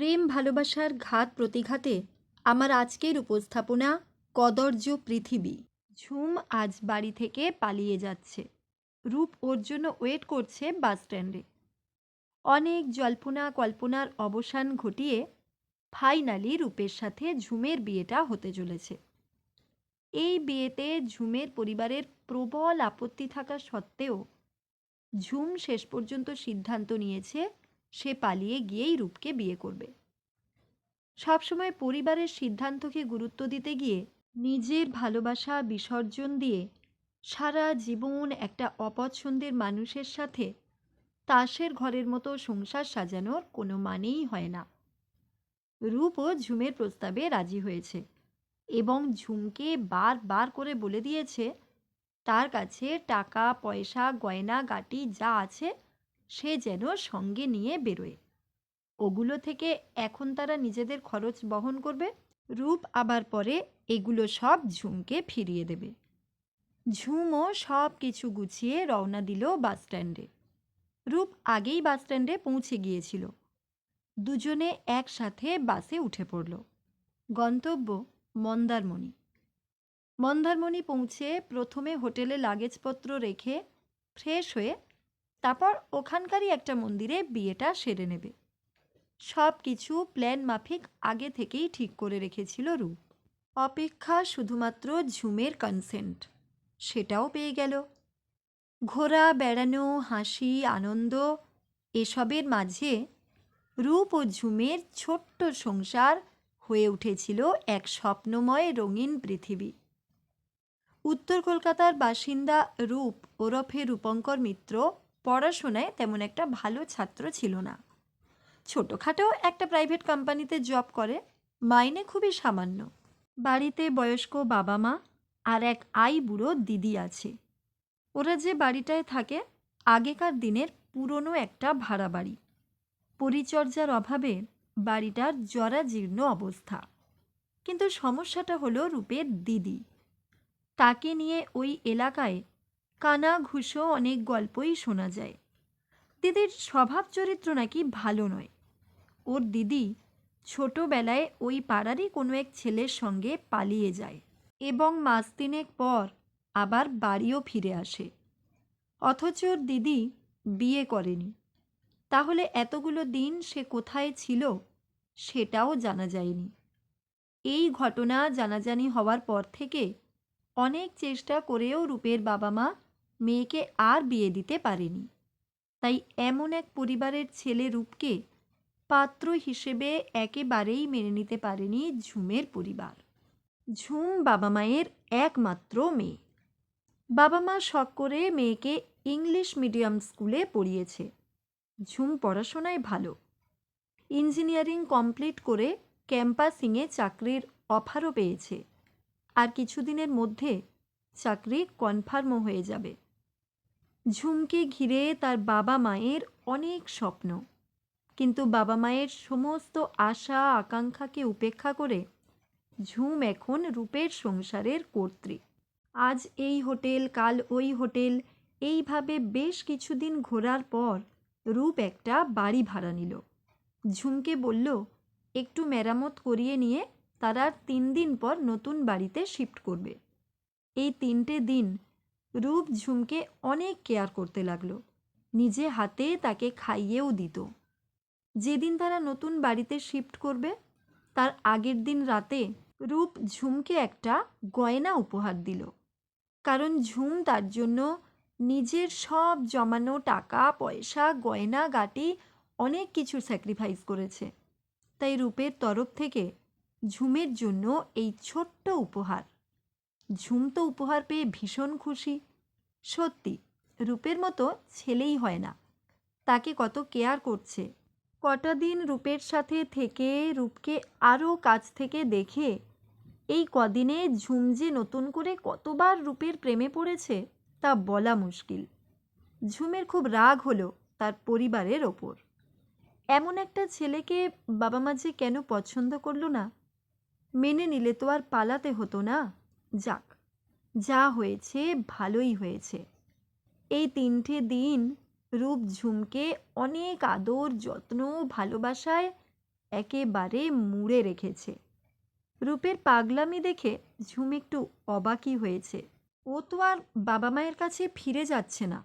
প্রেম ভালোবাসার ঘাত প্রতিঘাতে আমার আজকের উপস্থাপনা কদর্য পৃথিবী। ঝুম আজ বাড়ি থেকে পালিয়ে যাচ্ছে। রূপ ওর জন্য ওয়েট করছে বাস স্ট্যান্ডে। অনেক জল্পনা কল্পনার অবসান ঘটিয়ে ফাইনালি রূপের সাথে ঝুমের বিয়েটা হতে চলেছে। এই বিয়েতে ঝুমের পরিবারের প্রবল আপত্তি থাকা সত্ত্বেও ঝুম শেষ পর্যন্ত সিদ্ধান্ত নিয়েছে সে পালিয়ে গিয়েই রূপকে বিয়ে করবে। সবসময় পরিবারের সিদ্ধান্তকে গুরুত্ব দিতে গিয়ে নিজের ভালোবাসা বিসর্জন দিয়ে সারা জীবন একটা অপছন্দের মানুষের সাথে তাসের ঘরের মতো সংসার সাজানোর কোনো মানেই হয় না। রূপও ঝুমের প্রস্তাবে রাজি হয়েছে এবং ঝুমকে বারবার করে বলে দিয়েছে, তার কাছে টাকা, পয়সা, গয়না, গাটি যা আছে সে যেন সঙ্গে নিয়ে বেরোয়। ওগুলো থেকে এখন তারা নিজেদের খরচ বহন করবে, রূপ আবার পরে এগুলো সব ঝুমকে ফিরিয়ে দেবে। ঝুমও সব কিছু গুছিয়ে রওনা দিল বাসস্ট্যান্ডে রূপ আগেই বাস স্ট্যান্ডে পৌঁছে গিয়েছিল। দুজনে একসাথে বাসে উঠে পড়ল। গন্তব্য মন্দারমণি। মন্দারমণি পৌঁছে প্রথমে হোটেলে লাগেজপত্র রেখে ফ্রেশ হয়ে তারপর ওখানকারই একটা মন্দিরে বিয়েটা সেরে নেবে। সব কিছু প্ল্যান মাফিক আগে থেকেই ঠিক করে রেখেছিল রূপ অপেক্ষা শুধুমাত্র ঝুমের কনসেন্ট সেটাও পেয়ে গেল। ঘোরা, বেড়ানো, হাসি, আনন্দ, এসবের মাঝে রূপ ও ঝুমের ছোট্ট সংসার হয়ে উঠেছিল এক স্বপ্নময় রঙিন পৃথিবী। উত্তর কলকাতার বাসিন্দা রূপ ওরফে রূপঙ্কর মিত্র পড়াশোনায় তেমন একটা ভালো ছাত্র ছিল না। ছোটোখাটো একটা প্রাইভেট কোম্পানিতে জব করে, মাইনে খুবই সামান্য। বাড়িতে বয়স্ক বাবা মা আর এক আই বুড়ো দিদি আছে। ওরা যে বাড়িটায় থাকে, আগেকার দিনের পুরনো একটা ভাড়া বাড়ি। পরিচর্যার অভাবে বাড়িটার জরাজীর্ণ অবস্থা। কিন্তু সমস্যাটা হলো রূপের দিদি। তাকে নিয়ে ওই এলাকায় কানা ঘুষো অনেক গল্পই শোনা যায়। দিদির স্বভাব চরিত্র নাকি ভালো নয়। ওর দিদি ছোটোবেলায় ওই পাড়ারই কোনো এক ছেলের সঙ্গে পালিয়ে যায় এবং মাস তিনেক পর আবার বাড়িও ফিরে আসে। অথচ ওর দিদি বিয়ে করেনি। তাহলে এতগুলো দিন সে কোথায় ছিল সেটাও জানা যায়নি। এই ঘটনা জানাজানি হওয়ার পর থেকে অনেক চেষ্টা করেও রূপের বাবা মা মেয়েকে আর বিয়ে দিতে পারেনি। তাই এমন এক পরিবারের ছেলে রূপকে পাত্র হিসেবে একেবারেই মেনে নিতে পারেনি ঝুমের পরিবার। ঝুম বাবা মায়ের একমাত্র মেয়ে। বাবা মা শখ করে মেয়েকে ইংলিশ মিডিয়াম স্কুলে পড়িয়েছে। ঝুম পড়াশোনায় ভালো। ইঞ্জিনিয়ারিং কমপ্লিট করে ক্যাম্পাসিংয়ে চাকরির অফারও পেয়েছে। আর কিছুদিনের মধ্যে চাকরি কনফার্মও হয়ে যাবে। ঝুমকে ঘিরে তার বাবা মায়ের অনেক স্বপ্ন। কিন্তু বাবা মায়ের সমস্ত আশা, আকাঙ্ক্ষাকে উপেক্ষা করে ঝুম এখন রূপের সংসারের কর্ত্রী। আজ এই হোটেল, কাল ওই হোটেল, এইভাবে বেশ কিছুদিন ঘোরার পর রূপ একটা বাড়ি ভাড়া নিল। ঝুমকে বলল, একটু মেরামত করিয়ে নিয়ে তারা তিন দিন পর নতুন বাড়িতে শিফট করবে। এই তিনটে দিন রূপ ঝুমকে অনেক কেয়ার করতে লাগল। নিজে হাতে তাকে খাইয়েও দিত। যেদিন তারা নতুন বাড়িতে শিফট করবে, তার আগের দিন রাতে রূপ ঝুমকে একটা গয়না উপহার দিল। কারণ ঝুম তার জন্য নিজের সব জমানো টাকা, পয়সা, গয়না, গাটি অনেক কিছু স্যাক্রিফাইস করেছে। তাই রূপের তরফ থেকে ঝুমের জন্য এই ছোট্ট উপহার। ঝুম তো উপহার পেয়ে ভীষণ খুশি। সত্যি, রূপের মতো ছেলেই হয় না। তাকে কত কেয়ার করছে। কটা দিন রূপের সাথে থেকে রূপকে আরও কাছ থেকে দেখে, এই কদিনে ঝুম যে নতুন করে কতবার রূপের প্রেমে পড়েছে, তা বলা মুশকিল। ঝুমের খুব রাগ হলো তার পরিবারের ওপর। এমন একটা ছেলেকে বাবা মা যে কেন পছন্দ করল না? মেনে নিলে তো আর পালাতে হতো না। যাক যা হয়েছে ভালোই হয়েছে। এই তিনটে দিন রূপ ঝুমকে অনেক আদর, যত্ন, ভালোবাসায় একেবারে মুড়ে রেখেছে। রূপের পাগলামি দেখে ঝুম একটু অবাকই হয়েছে। ও তো আর বাবা মায়ের কাছে ফিরে যাচ্ছে না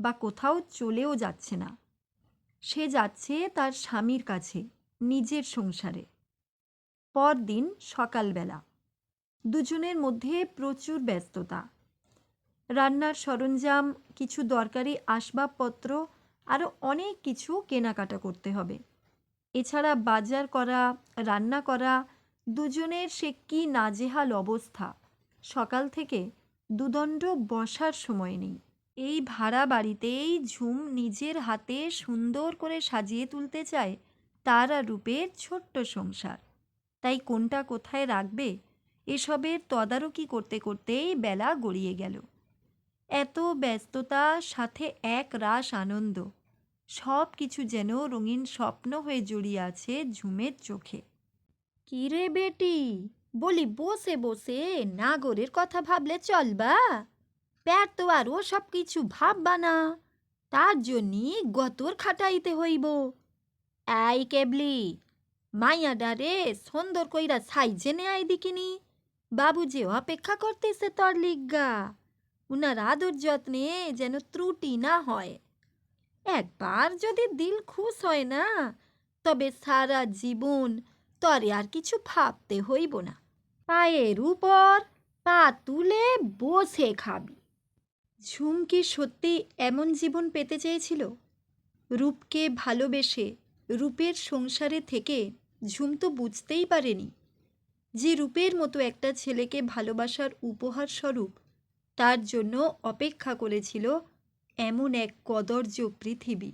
বা কোথাও চলেও যাচ্ছে না। সে যাচ্ছে তার স্বামীর কাছে, নিজের সংসারে। পরদিন সকালবেলা দুজনের মধ্যে প্রচুর ব্যস্ততা। রান্নার সরঞ্জাম, কিছু দরকারি আসবাবপত্র আরও অনেক কিছু কেনাকাটা করতে হবে। এছাড়া বাজার করা, রান্না করা, দুজনের সে কি নাজেহাল অবস্থা? সকাল থেকে দুদণ্ড বসার সময় নেই। এই ভাড়া বাড়িতেই ঝুম নিজের হাতে সুন্দর করে সাজিয়ে তুলতে চায় তার রূপের ছোট্ট সংসার। তাই কোনটা কোথায় রাখবে এসবের তদারকি করতে করতেই বেলা গড়িয়ে গেল। এত ব্যস্ততা সাথে এক রাস আনন্দ, সব কিছু যেন রঙিন স্বপ্ন হয়ে জড়িয়ে আছে ঝুমের চোখে। কি রে বেটি? বলি বসে বসে নাগরের কথা ভাবলে চলবা প্যার তো আরও সব কিছু ভাববা না, তার জন্যই গতর খাটাইতে হইব। এই কেবলি, মাইয়াডারে সুন্দর কইরা সাইজে নেয় দিকিনি বাবু যে অপেক্ষা করতেছে তোর লিগা উনার আদর যত্নে যেন ত্রুটি না হয়। একবার যদি দিল খুশ হয় না, তবে সারা জীবন তরে আর কিছু ভাবতে হইব না। পায়ের উপর পা তুলে বসে খাবি। ঝুমকি সত্যি এমন জীবন পেতে চেয়েছিল? রূপকে ভালোবেসে রূপের সংসারে থেকে ঝুম তো বুঝতেই পারেনি। যে রূপের মতো একটা ছেলেকে ভালোবাসার উপহার স্বরূপ, তার জন্য অপেক্ষা করেছিল এমন এক কদর্য পৃথিবী।